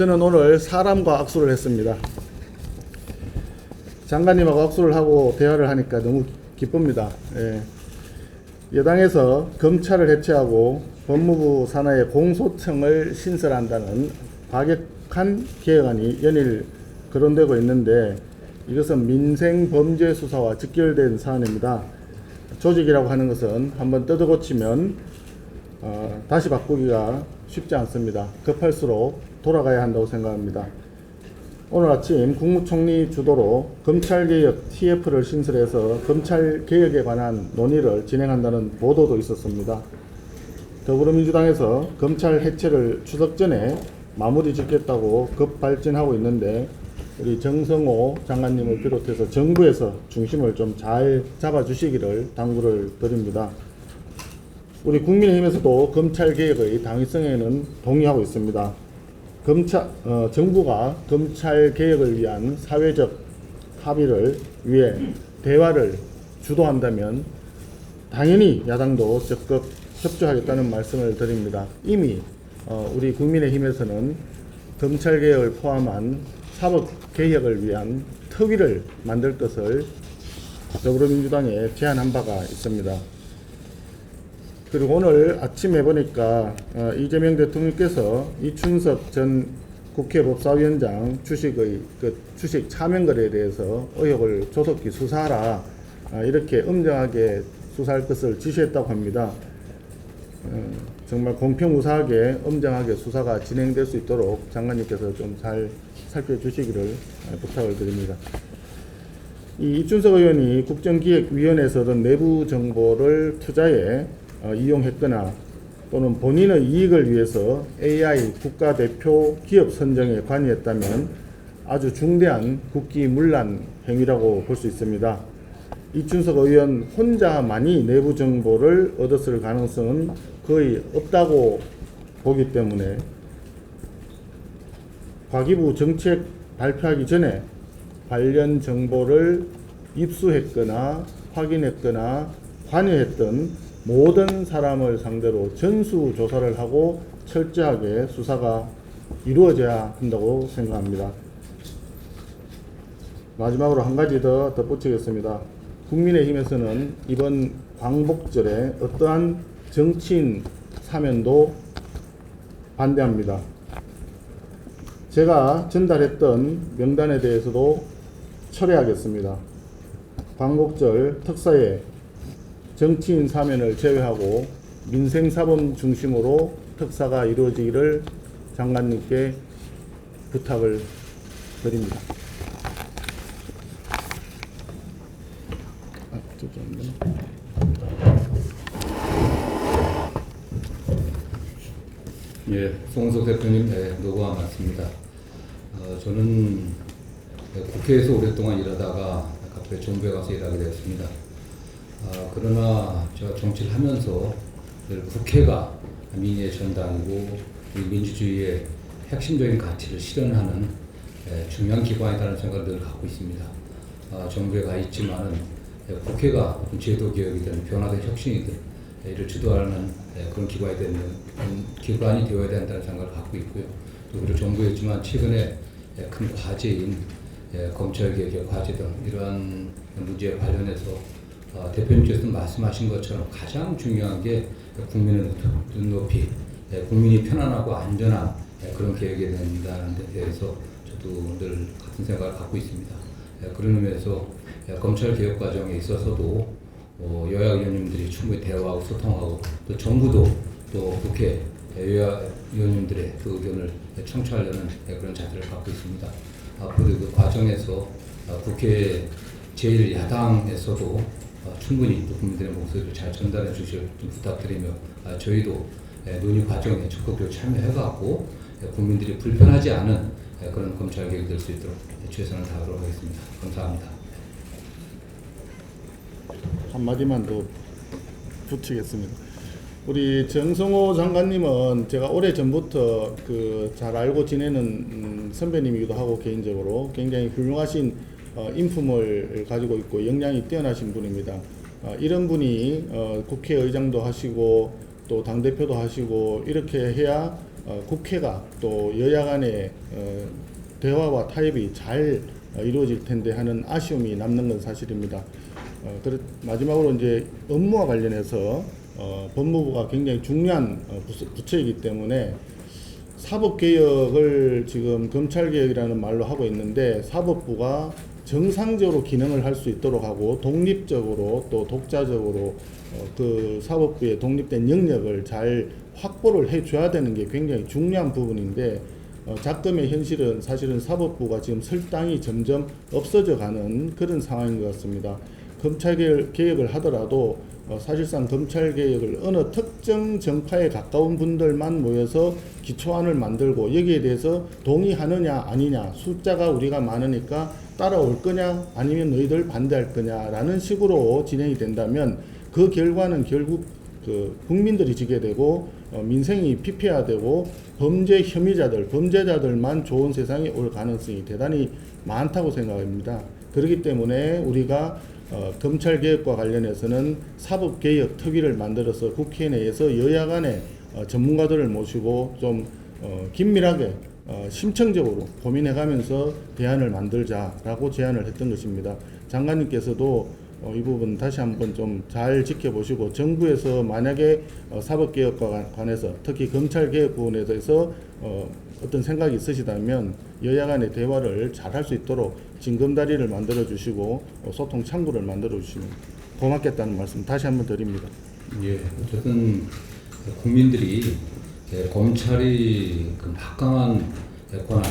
저는 오늘 사람과 악수를 했습니다. 장관님하고 악수를 하고 대화를 하니까 너무 기쁩니다. 예. 여당에서 검찰을 해체하고 법무부 산하의 공소청을 신설한다는 과격한 개혁안이 연일 거론되고 있는데 이것은 민생 범죄 수사와 직결된 사안입니다. 조직이라고 하는 것은 한번 뜯어 고치면 어, 다시 바꾸기가 쉽지 않습니다. 급할수록 돌아가야 한다고 생각합니다. 오늘 아침 국무총리 주도로 검찰개혁 TF를 신설해서 검찰개혁에 관한 논의를 진행한다는 보도도 있었습니다. 더불어민주당에서 검찰 해체를 추석 전에 마무리 짓겠다고 급발진하고 있는데 우리 정성호 장관님을 비롯해서 정부에서 중심을 좀 잘 잡아주시기를 당부를 드립니다. 우리 국민의힘에서도 검찰 개혁의 당위성에는 동의하고 있습니다. 검찰 어, 정부가 검찰 개혁을 위한 사회적 합의를 위해 대화를 주도한다면 당연히 야당도 적극 협조하겠다는 말씀을 드립니다. 이미 어, 우리 국민의힘에서는 검찰 개혁을 포함한 사법 개혁을 위한 특위를 만들 것을 더불어민주당에 제안한 바가 있습니다. 그리고 오늘 아침에 보니까 어, 이재명 대통령께서 이춘석 전 국회 법사위원장 주식의 그 주식 차명 거래에 대해서 의혹을 조속히 수사하라 아, 이렇게 엄정하게 수사할 것을 지시했다고 합니다. 어, 정말 공평무사하게 엄정하게 수사가 진행될 수 있도록 장관님께서 좀 잘 살펴주시기를 어, 부탁을 드립니다. 이 이준석 의원이 국정기획위원회에서 얻은 내부 정보를 투자에 어, 이용했거나 또는 본인의 이익을 위해서 AI 국가대표 기업 선정에 관여했다면 아주 중대한 국기문란 행위라고 볼 수 있습니다. 이준석 의원 혼자만이 내부 정보를 얻었을 가능성은 거의 없다고 보기 때문에 과기부 정책 발표하기 전에 관련 정보를 입수했거나 확인했거나 관여했던 모든 사람을 상대로 전수 조사를 하고 철저하게 수사가 이루어져야 한다고 생각합니다. 마지막으로 한 가지 더 덧붙이겠습니다. 국민의힘에서는 이번 광복절에 어떠한 정치인 사면도 반대합니다. 제가 전달했던 명단에 대해서도 철회하겠습니다. 광복절 특사에 정치인 사면을 제외하고 민생사범 중심으로 특사가 이루어지기를 장관님께 부탁을 드립니다. 아. 예, 송석 대표님 네, 노고가 많습니다. 어, 저는 국회에서 오랫동안 일하다가 갑자기 정부에 가서 일하게 되었습니다. 아, 그러나 제가 정치를 하면서 늘 국회가 민의의 전당이고 우리 민주주의의 핵심적인 가치를 실현하는 예, 중요한 기관이라는 생각을 늘 갖고 있습니다. 아, 정부에 가 있지만은 예, 국회가 제도 개혁이든 변화된 혁신이든 예, 이를 주도하는 예, 그런 기관이 되는 음, 기관이 되어야 된다는 생각을 갖고 있고요. 또 그리고 정부에 있지만 최근에 예, 큰 과제인 예, 검찰 개혁의 과제 등 이러한 문제에 관련해서 어, 대표님께서 말씀하신 것처럼 가장 중요한 게 국민의 눈높이, 예, 국민이 편안하고 안전한 예, 그런 개혁이 된다는 데 대해서 저도 늘 같은 생각을 갖고 있습니다. 예, 그런 의미에서 예, 검찰 개혁 과정에 있어서도 어, 여야 의원님들이 충분히 대화하고 소통하고 또 정부도 또 국회 여야 의원님들의 그 의견을 청취하려는 예, 그런 자세를 갖고 있습니다. 앞으로 그 과정에서 어, 국회 제일 야당에서도 어, 충분히 또 국민들의 목소리를 잘 전달해 주실 좀 부탁드리며 아, 저희도 예, 논의 과정에 적극적으로 참여해갖고 예, 국민들이 불편하지 않은 예, 그런 검찰 개혁이 될 수 있도록 최선을 다하도록 하겠습니다. 감사합니다. 한마디만 더 붙이겠습니다. 우리 정성호 장관님은 제가 오래 전부터 그 잘 알고 지내는 음, 선배님이기도 하고 개인적으로 굉장히 훌륭하신 어, 인품을 가지고 있고 역량이 뛰어나신 분입니다. 어, 이런 분이 어, 국회의장도 하시고 또 당대표도 하시고 이렇게 해야 어, 국회가 또 여야 간의 어, 대화와 타협이 잘 어, 이루어질 텐데 하는 아쉬움이 남는 건 사실입니다. 어, 그래, 마지막으로 이제 업무와 관련해서 어, 법무부가 굉장히 중요한 어, 부처이기 때문에 사법 개혁을 지금 검찰 개혁이라는 말로 하고 있는데 사법부가 정상적으로 기능을 할 수 있도록 하고 독립적으로 또 독자적으로 어, 그 사법부의 독립된 영역을 잘 확보를 해줘야 되는 게 굉장히 중요한 부분인데 어, 작금의 현실은 사실은 사법부가 지금 설당이 점점 없어져 가는 그런 상황인 것 같습니다. 검찰 개혁- 개혁을 하더라도 어, 사실상 검찰 개혁을 어느 특정 정파에 가까운 분들만 모여서 기초안을 만들고 여기에 대해서 동의하느냐 아니냐 숫자가 우리가 많으니까 따라올 거냐 아니면 너희들 반대할 거냐라는 식으로 진행이 된다면 그 결과는 결국 그 국민들이 지게 되고 어, 민생이 피폐화되고 범죄 혐의자들 범죄자들만 좋은 세상에 올 가능성이 대단히 많다고 생각합니다. 그렇기 때문에 우리가 어, 검찰 개혁과 관련해서는 사법 개혁 특위를 만들어서 국회 내에서 여야 간의 어, 전문가들을 모시고 좀 어, 긴밀하게 어, 심층적으로 고민해가면서 대안을 만들자라고 제안을 했던 것입니다. 장관님께서도 어, 이 부분 다시 한번 좀 잘 지켜보시고 정부에서 만약에 어, 사법개혁과 관- 관해서 특히 검찰개혁 부분에 대해서 어, 어떤 생각이 있으시다면 여야 간의 대화를 잘 할 수 있도록 징검다리를 만들어 주시고 어, 소통 창구를 만들어 주시면 고맙겠다는 말씀 다시 한번 드립니다. 예, 어쨌든 국민들이 예, 검찰이 그 막강한 예, 권한,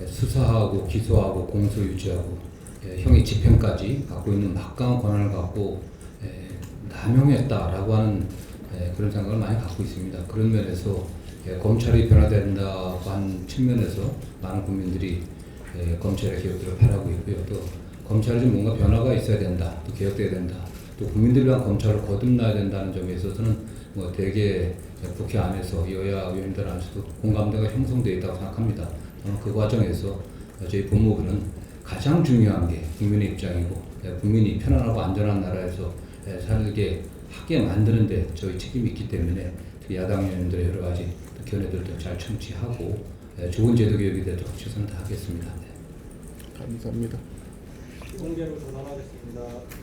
예, 수사하고 기소하고 공소 유지하고 예, 형의 집행까지 갖고 있는 막강한 권한을 갖고 예, 남용했다라고 하는 예, 그런 생각을 많이 갖고 있습니다. 그런 면에서 예, 검찰이 변화된다고 하는 측면에서 많은 국민들이 예, 검찰의 개혁들을 바라고 있고요. 또 검찰이 좀 뭔가 변화가 있어야 된다, 또 개혁돼야 된다, 또 국민들을 위한 검찰을 거듭나야 된다는 점에 있어서는 뭐 대개 국회 안에서 여야 의원들 안에서도 공감대가 형성되어 있다고 생각합니다. 그 과정에서 저희 법무부는 가장 중요한 게 국민의 입장이고 예, 국민이 편안하고 안전한 나라에서 예, 살게 하게 만드는데 저희 책임이 있기 때문에 특히 야당 의원들의 여러 가지 또 견해들도 잘 청취하고 예, 좋은 제도 개혁이 되도록 최선을 다하겠습니다. 네. 감사합니다. 공개로 전환하겠습니다.